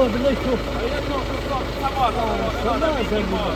О, блядь, що? А я думав, що сама сама вона забула. піднімала.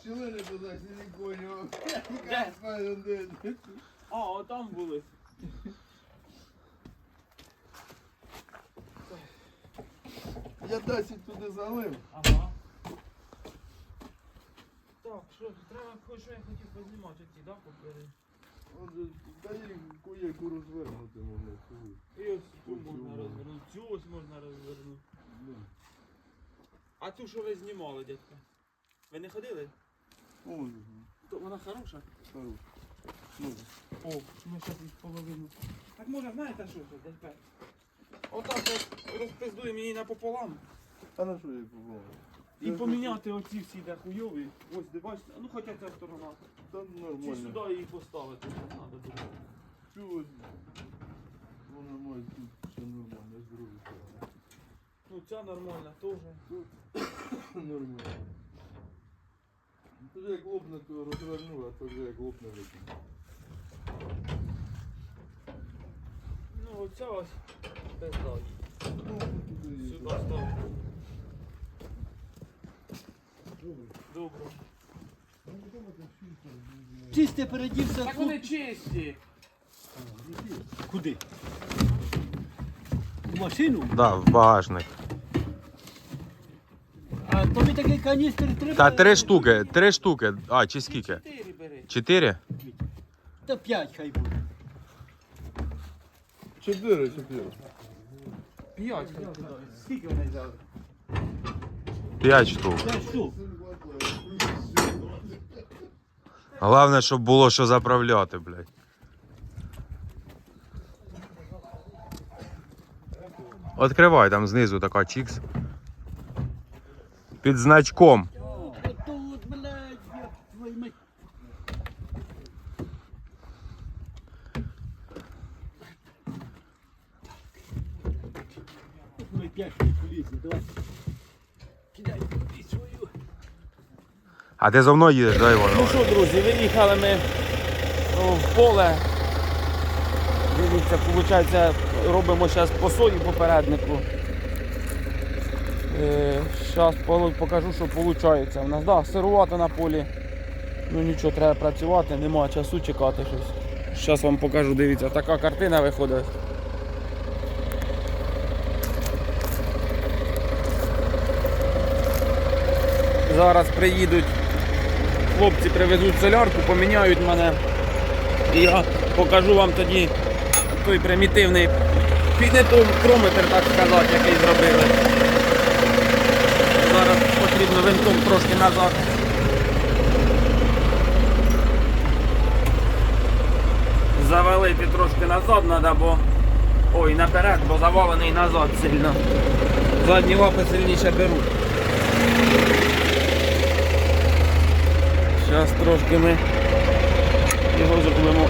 Щілини туди, не поняв. Де? А, отам були. Я досі туди залив. Ага. Так, що, треба, що я хотів познімати ці, да? Он, Та їх розвернути можна. коли. І ось ту можна розвернути, цю ось можна розвернути. Ну, А ту, що ви знімали, дядька? Ви не ходили? О, То вона хороша. хорош. Ну, О, ми зараз їх половину. Так може, знаєте що це, дядька? Отак от розпиздуємо її напополам. а на що я побував? І поміняти оці всі де хуйові. Ось, де бачите, ну хоча ця сторона. Та Чи нормально. сюди її поставити, не треба буде. Цю ось. Вона має тут все нормально, з другої сторони. Ну ця нормальна теж. Тут нормально. Ну, Тоді як лопне, то розверну, а тоді як лопне викину. Ну оця ось пизда. Ну, туди її. Сюди ставлю. Добре. Чисте передівся. Так вони чисті. Куди? В машину? Да, в багажник. А тобі такий каністр треба? Та три штуки, три штуки. А, чи скільки? Чотири бери. Чотири? Та п'ять хай буде. Чотири, чотири. П'ять хай. Скільки вони взяли? П'ять штук. П'ять штук. Головне, щоб було що заправляти, блядь. Відкривай, там знизу така чікс. Під значком. О, Отут, блядь, я твою мать. Ми п'ять штук влізли, давай. Кидай туди свою. А ти за мною їдеш, дай Ну що, друзі, виїхали ми в поле. Дивіться, виходить, робимо зараз по сої попереднику. Зараз покажу, що виходить. У нас да, сирувато на полі. Ну нічого, треба працювати, немає часу чекати щось. Зараз вам покажу, дивіться, така картина виходить. Зараз приїдуть хлопці привезуть солярку, поміняють мене. І я покажу вам тоді той примітивний піднетометр, так сказати, який зробили. Потрібно винтом трошки назад. Завалити трошки назад треба, бо... Ой, наперед, бо завалений назад сильно. Задні лапи сильніше беруть. Зараз трошки ми його зробимо.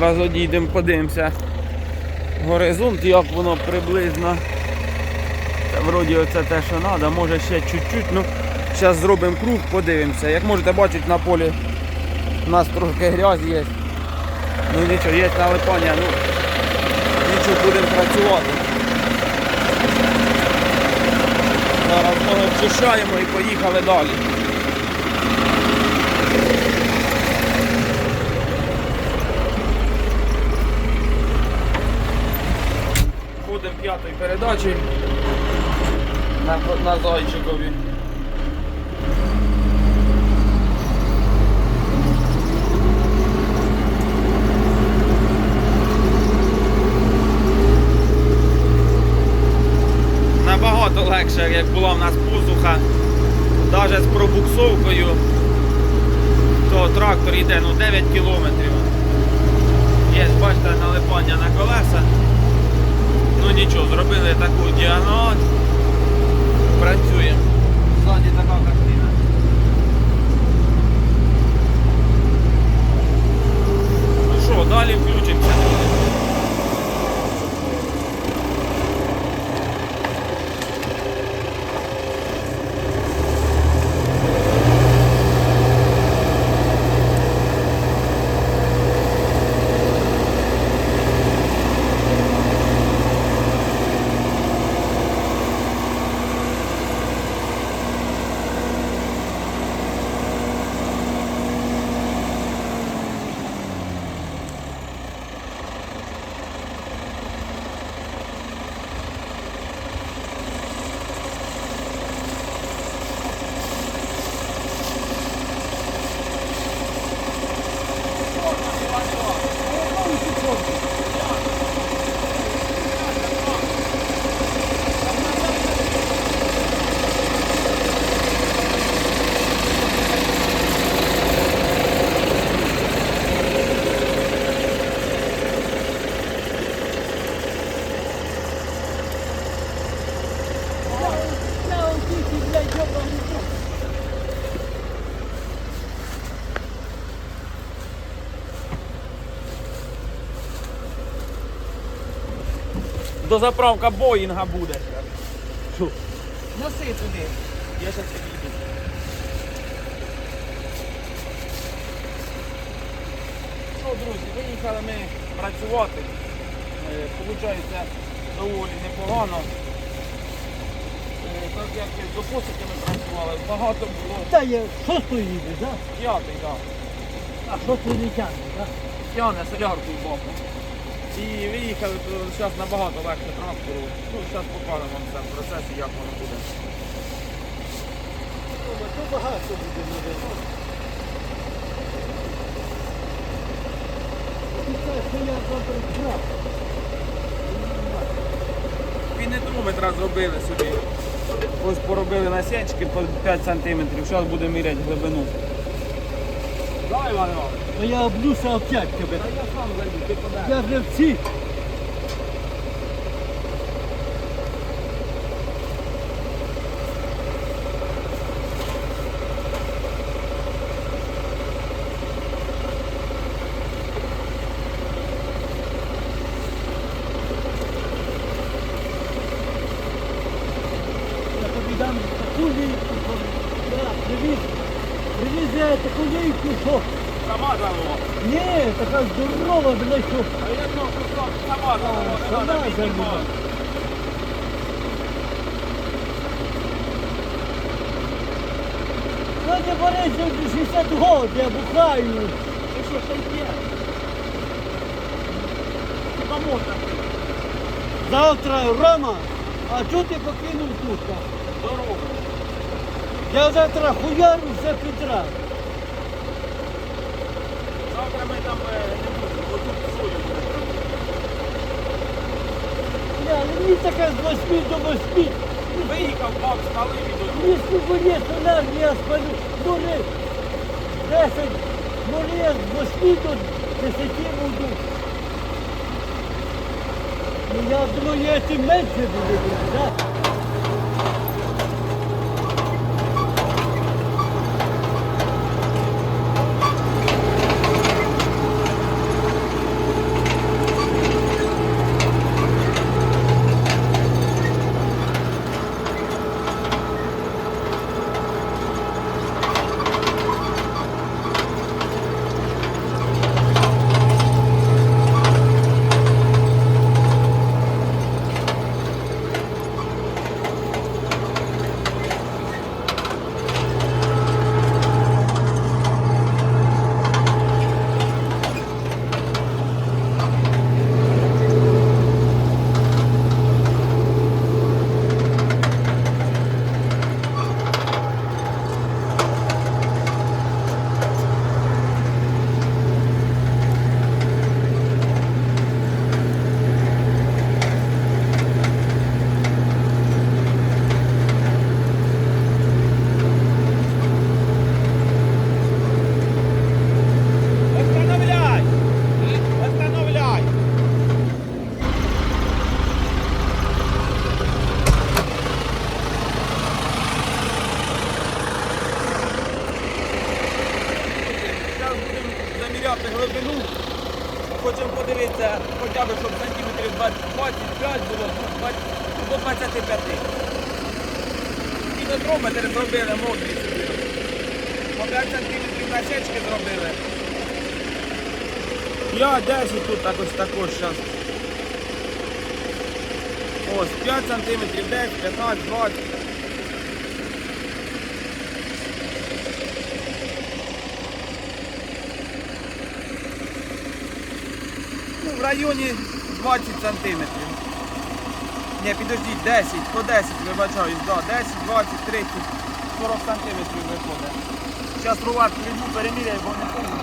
Зараз одійдемо, подивимося горизонт, як воно приблизно. Та вроді оце те, що треба, може ще чуть-чуть. Ну, зараз зробимо круг, подивимося. Як можете бачити на полі у нас трошки грязь є. Ну нічого, є налипання, ну нічого будемо працювати. Зараз ми обчищаємо і поїхали далі. передачі на, на зайчикові. Набагато легше, як була в нас посуха, навіть з пробуксовкою, то трактор йде ну, 9 кілометрів. Є, бачите, налипання на колеса. Ну нічого, зробили таку діагноз, Працює. Ззаді така картина. Ну що, далі включимося. Дозаправка Боїнга буде. Носи туди. Я зараз підійду. Що, друзі, виїхали ми працювати. Е, Получається доволі непогано. Е, Так як до посики ми працювали, багато було. Та є, шосту їде, так? П'ятий, так. А шосту не тягне, так? Тяне солярку в боку. І виїхали, то зараз набагато легше транспорту. Ну, зараз покажемо вам все в процесі, як воно буде. То багато буде. Пінетрометра зробили собі. Ось поробили насічки по 5 см. Зараз будемо міряти глибину. Давай, Іван Іванович. Я облюся опять тебе. Я вже всі. Я тобі дам таку лійку, що я привіз. Привіз я таку лійку, що Сама залила. Ні, така здорова, блядь, що А я думав, що сама залила. Не треба піднімати. Сьогодні Борисович 60 років, я бухаю. Ти що, ще є? Хіба можна? Завтра Рома, а чого ти покинув тут? Дорогу. Я завтра хуяру все підряд. Ми там е, ну, мені таке з 8 до 8. Виїхав, бак, стали і додому. Мені скільки є соляр, я спалю. Може 10, може я з 8 до 10 буду. Ну я думаю, я тим менше буду, 25. Кілометр зробили мокрі собі. По 5 сантиметрів насечки зробили. 5-10 тут також також зараз. Ось 5 сантиметрів, 10, 15, 20. Ну, в районі 20 сантиметрів. Ні, підождіть, 10, по 10, вибачаюсь, да, 10, 20, 30, 40 сантиметрів виходить. Зараз рулат прийму, переміряю, бо не помню.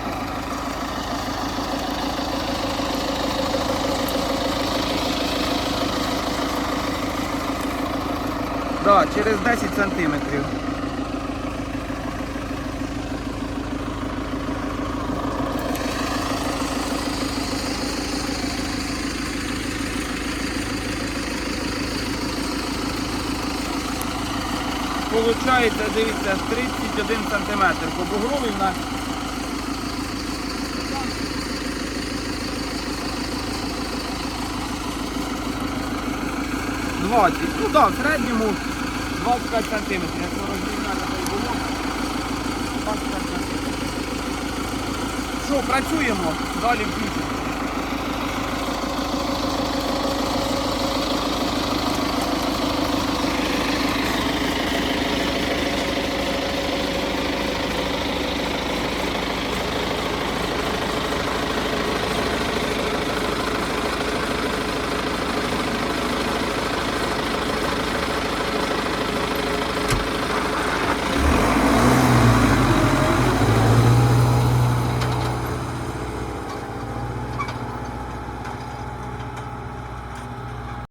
Да, через 10 сантиметрів. Получається, дивіться, 31 сантиметр по бугровій в нас. Двадцять. Ну так, в середньому 25 сантиметрів. Якщо розрівняти той було. 25 сантиметрів. Що, працюємо, далі включимо.